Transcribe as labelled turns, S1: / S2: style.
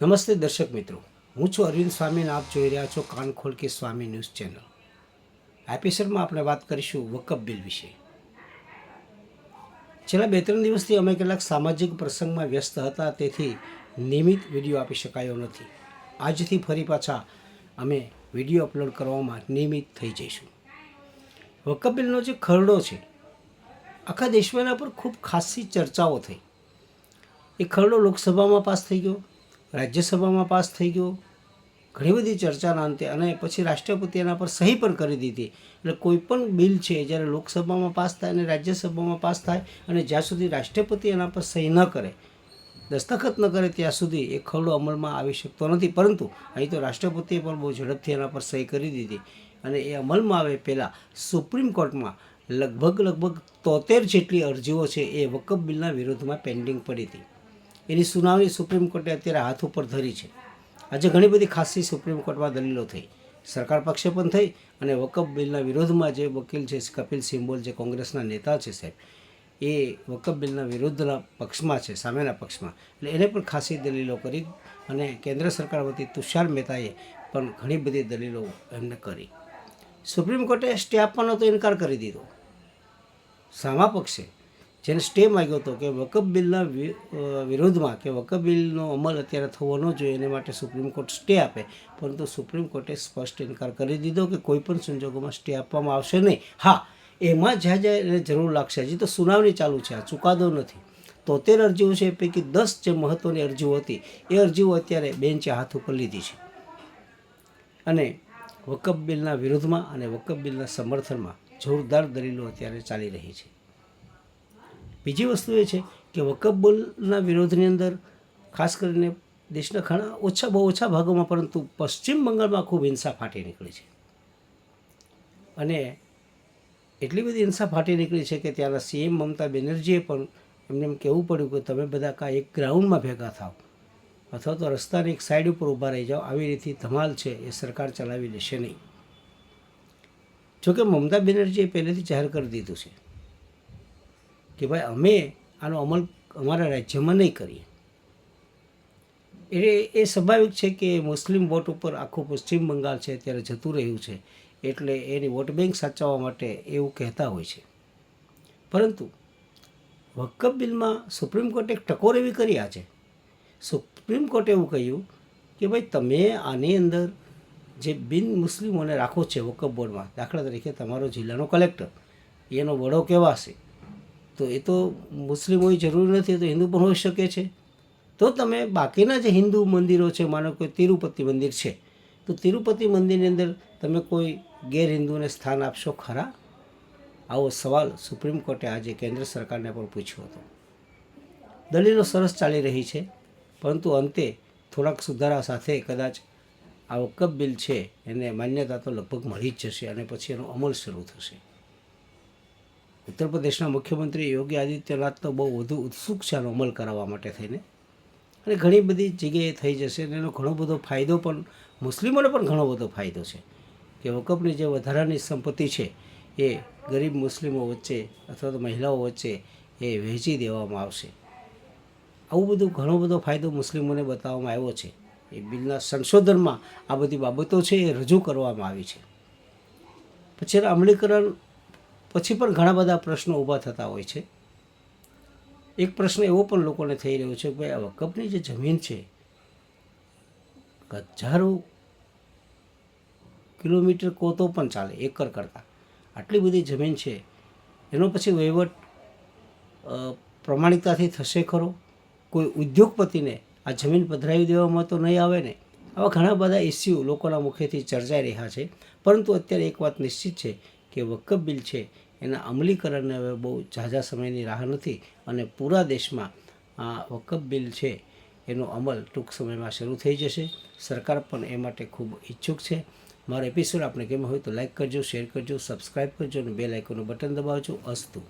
S1: નમસ્તે દર્શક મિત્રો. હું છું અરવિંદ સ્વામી અને આપ જોઈ રહ્યા છો કાન ખોલ કે સ્વામી ન્યૂઝ ચેનલ. આ એપિસોડમાં આપણે વાત કરીશું વકફ બિલ વિશે. છેલ્લા બે ત્રણ દિવસથી અમે કેટલાક સામાજિક પ્રસંગમાં વ્યસ્ત હતા, તેથી નિયમિત વીડિયો આપી શકાયો નથી. આજથી ફરી પાછા અમે વીડિયો અપલોડ કરવામાં નિયમિત થઈ જઈશું. વકફ બિલનો જે ખરડો છે, આખા દેશમાં એના પર ખૂબ ખાસી ચર્ચાઓ થઈ. એ ખરડો લોકસભામાં પાસ થઈ ગયો. રાજ્યસભામાં પાસ થઈ ગયો. ઘણી બધી ચર્ચાના અંતે અને પછી રાષ્ટ્રપતિ એના પર સહી પણ કરી દીધી. એટલે કોઈ પણ બિલ છે, જ્યારે લોકસભામાં પાસ થાય અને રાજ્યસભામાં પાસ થાય અને જ્યાં સુધી રાષ્ટ્રપતિ એના પર સહી ન કરે, દસ્તખત ન કરે, ત્યાં સુધી એ ખરડો અમલમાં આવી શકતો નથી. પરંતુ અહીં તો રાષ્ટ્રપતિએ પણ બહુ ઝડપથી એના પર સહી કરી દીધી અને એ અમલમાં આવે પહેલાં સુપ્રીમ કોર્ટમાં લગભગ લગભગ તોતેર જેટલી અરજીઓ છે એ વકફ બિલના વિરોધમાં પેન્ડિંગ પડી હતી. એની સુનાવણી સુપ્રીમ કોર્ટે અત્યારે હાથ ઉપર ધરી છે. આજે ઘણી બધી ખાસી સુપ્રીમ કોર્ટમાં દલીલો થઈ. સરકાર પક્ષે પણ થઈ અને વકફ બિલના વિરોધમાં જે વકીલ છે, કપિલ સિંબોલ જે કોંગ્રેસના નેતા છે સાહેબ, એ વકફ બિલના વિરુદ્ધના પક્ષમાં છે, સામેના પક્ષમાં. એટલે એને પણ ખાસી દલીલો કરી અને કેન્દ્ર સરકાર વતી તુષાર મહેતાએ પણ ઘણી બધી દલીલો એમને કરી. સુપ્રીમ કોર્ટે સ્ટે આપવાનો તો ઇનકાર કરી દીધો. સામા પક્ષે જેને સ્ટે માગ્યો હતો કે વકફ બિલના વિરોધમાં કે વકફ બિલનો અમલ અત્યારે થવો ન જોઈએ એને માટે સુપ્રીમ કોર્ટ સ્ટે આપે. પરંતુ સુપ્રીમ કોર્ટે સ્પષ્ટ ઇનકાર કરી દીધો કે કોઈ પણ સંજોગોમાં સ્ટે આપવામાં આવશે નહીં. હા, એમાં જ્યાં જ્યાં એને જરૂર લાગશે, હજી તો સુનાવણી ચાલુ છે, આ ચુકાદો નથી. તોતેર અરજીઓ છે એ પૈકી દસ જે મહત્ત્વની અરજીઓ હતી, એ અરજીઓ અત્યારે બેન્ચે હાથ ઉપર લીધી છે. અને વકફ બિલના વિરોધમાં અને વકફ બિલના સમર્થનમાં જોરદાર દલીલો અત્યારે ચાલી રહી છે. બીજી વસ્તુ એ છે કે વકફ વિરોધની અંદર ખાસ કરીને દેશના ઘણા ઓછા, બહુ ઓછા ભાગોમાં, પરંતુ પશ્ચિમ બંગાળમાં ખૂબ હિંસા ફાટી નીકળી છે. અને એટલી બધી હિંસા ફાટી નીકળી છે કે ત્યાંના સીએમ મમતા બેનર્જીએ પણ એમને એમ કહેવું પડ્યું કે તમે બધા કાં એક ગ્રાઉન્ડમાં ભેગા થાઓ, અથવા તો રસ્તાની એક સાઈડ ઉપર ઊભા રહી જાઓ, આવી રીતે ધમાલ છે, એ સરકાર ચલાવી લેશે નહીં. જોકે મમતા બેનર્જીએ પહેલેથી જાહેર કરી દીધું છે. કે ભાઈ અમે આનો અમલ અમારા રાજ્યમાં નહીં કરીએ. એટલે એ સ્વાભાવિક છે કે મુસ્લિમ વોટ ઉપર આખું પશ્ચિમ બંગાળ છે ત્યારે જતું રહ્યું છે, એટલે એની વોટ બેંક સાચવવા માટે એવું કહેતા હોય છે. પરંતુ વકફ બિલમાં સુપ્રીમ કોર્ટે એક ટકોર એવી કરી આજે સુપ્રીમ કોર્ટે એવું કહ્યું કે ભાઈ તમે આની અંદર જે બિન મુસ્લિમોને રાખો છે વકફ બોર્ડમાં, દાખલા તરીકે તમારો જિલ્લાનો કલેક્ટર, એનો વડો કહેવાશે તો એ તો મુસ્લિમ હોય, જરૂરી નથી તો હિન્દુ પણ હોઈ શકે છે. તો તમે બાકીના જે હિન્દુ મંદિરો છે, માનો કોઈ તિરુપતિ મંદિર છે, તો તિરુપતિ મંદિરની અંદર તમે કોઈ ગેર હિન્દુને સ્થાન આપશો ખરા? આવો સવાલ સુપ્રીમ કોર્ટે આજે કેન્દ્ર સરકારને પણ પૂછ્યો હતો. દલીલો સરસ ચાલી રહી છે, પરંતુ અંતે થોડાક સુધારા સાથે કદાચ આ વકફ બિલ છે, એને માન્યતા તો લગભગ મળી જ જશે અને પછી એનો અમલ શરૂ થશે. ઉત્તર પ્રદેશના મુખ્યમંત્રી યોગી આદિત્યનાથ તો બહુ વધુ ઉત્સુક છે આનો અમલ કરાવવા માટે થઈને. અને ઘણી બધી જગ્યાએ થઈ જશે અને એનો ઘણો બધો ફાયદો પણ, મુસ્લિમોને પણ ઘણો બધો ફાયદો છે. કે વકફની જે વધારાની સંપત્તિ છે એ ગરીબ મુસ્લિમો વચ્ચે અથવા તો મહિલાઓ વચ્ચે એ વહેંચી દેવામાં આવશે. આવું બધું ઘણો બધો ફાયદો મુસ્લિમોને બતાવવામાં આવ્યો છે. એ બિલના સંશોધનમાં આ બધી બાબતો છે એ રજૂ કરવામાં આવી છે. પછી અમલીકરણ પછી પણ ઘણા બધા પ્રશ્નો ઊભા થતા હોય છે. એક પ્રશ્ન એવો પણ લોકોને થઈ રહ્યો છે કે આ વકફની જે જમીન છે, હજારો કિલોમીટર કોતો પણ ચાલે, એકર કરતાં. આટલી બધી જમીન છે. એનો પછી વહીવટ પ્રમાણિકતાથી થશે ખરો? કોઈ ઉદ્યોગપતિને આ જમીન પધરાવી દેવામાં તો નહીં આવે ને? આવા ઘણા બધા ઇસ્યુ લોકોના મુખેથી ચર્ચાઈ રહ્યા છે. પરંતુ અત્યારે એક વાત નિશ્ચિત છે કે વકફ બિલ છે એના અમલીકરણને હવે બહુ ઝાઝા સમયની રાહ નથી અને પૂરા દેશમાં આ વકફ બિલ છે એનો અમલ ટૂંક સમયમાં શરૂ થઈ જશે. સરકાર પણ એ માટે ખૂબ ઈચ્છુક છે. મારો એપિસોડ આપણે ગમ્યો હોય તો લાઇક કરજો, શેર કરજો સબસ્ક્રાઈબ કરજો અને બે લાઇકોનું બટન દબાવજો. અસ્તુ.